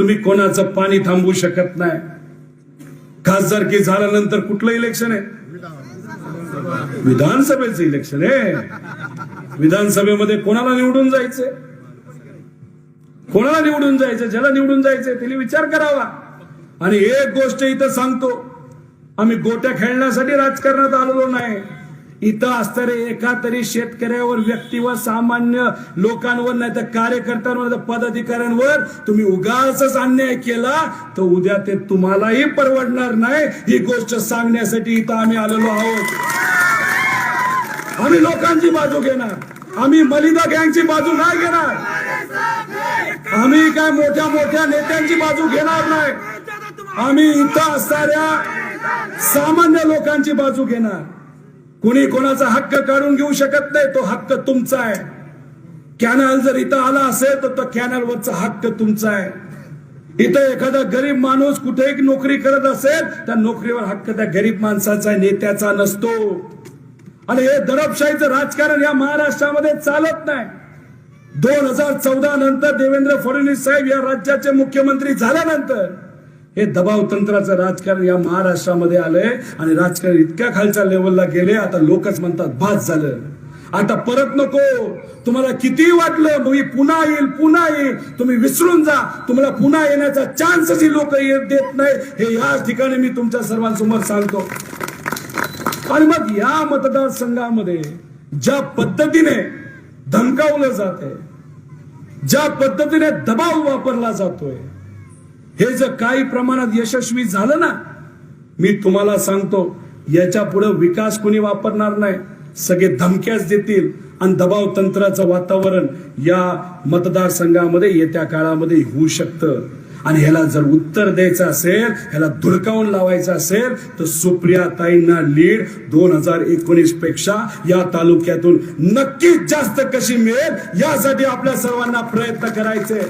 तुम्ही कोणाचं पाणी थांबवू शकत नाही. खासदारकी झाल्यानंतर कुठलं इलेक्शन आहे? विधानसभेचं इलेक्शन आहे. विधानसभेमध्ये कोणाला निवडून जायचंय? कोणाला निवडून जायचं ज्याला निवडून जायचंय त्याने विचार करावा. आणि एक गोष्ट इथं सांगतो. आम्ही गोट्या खेळण्यासाठी राजकारणात आलेलो नाही. इथं असणारे एका तरी शेतकऱ्यावर व्यक्तीवर सामान्य लोकांवर नाही तर कार्यकर्त्यांवर नाही तर पदाधिकाऱ्यांवर तुम्ही उगाच अन्याय केला तर उद्या ते तुम्हालाही परवडणार नाही. ही गोष्ट सांगण्यासाठी इथं आम्ही आलेलो आहोत. आम्ही लोकांची बाजू घेणार. आम्ही मलिदा गँगची बाजू नाही घेणार. आम्ही काय मोठ्या मोठ्या नेत्यांची बाजू घेणार नाही. आम्ही इथं असणाऱ्या सामान्य लोकांची बाजू घेणार. कुणी कोणाचा हक्क काढून घेऊ शकत नाही तो हक्क तुमचा आहे. कॅनल जर इथं आला असेल तर तो कॅनलवरचा हक्क तुमचा आहे. इथं एखादा गरीब माणूस कुठेही नोकरी करत असेल त्या नोकरीवर हक्क त्या गरीब माणसाचा नेत्याचा नसतो. आणि हे दडपशाहीचं राजकारण या महाराष्ट्रामध्ये चालत नाही. दोन हजार चौदा नंतर देवेंद्र फडणवीस साहेब या राज्याचे मुख्यमंत्री झाल्यानंतर हे दबाव तंत्राचं राजकारण या महाराष्ट्रामध्ये आलंय आणि राजकारण इतक्या खालच्या लेवलला गेले आता लोकच म्हणतात भास झालं. आता परत नको. तुम्हाला किती वाटलं? मी पुन्हा येईल पुन्हा येईल. तुम्ही विसरून जा. तुम्हाला पुन्हा येण्याचा चान्सच लोक देत नाही हे या ठिकाणी मी तुमच्या सर्वांसमोर सांगतो. आणि मग या मतदारसंघामध्ये ज्या पद्धतीने धमकावलं जात आहे ज्या पद्धतीने दबाव वापरला जातोय हे जर काही प्रमाणात यशस्वी झालं ना मी तुम्हाला सांगतो याच्यापुढे विकास कोणी वापरणार नाही. सगळे धमक्याच देतील आणि दबाव तंत्राचं वातावरण या मतदारसंघामध्ये येत्या काळामध्ये होऊ शकतं. आणि ह्याला जर उत्तर द्यायचं असेल ह्याला धुडकावून लावायचं असेल तर सुप्रिया ताईंना लीड दोन हजार एकोणीसपेक्षा या तालुक्यातून नक्कीच जास्त कशी मिळेल यासाठी आपल्या सर्वांना प्रयत्न करायचे.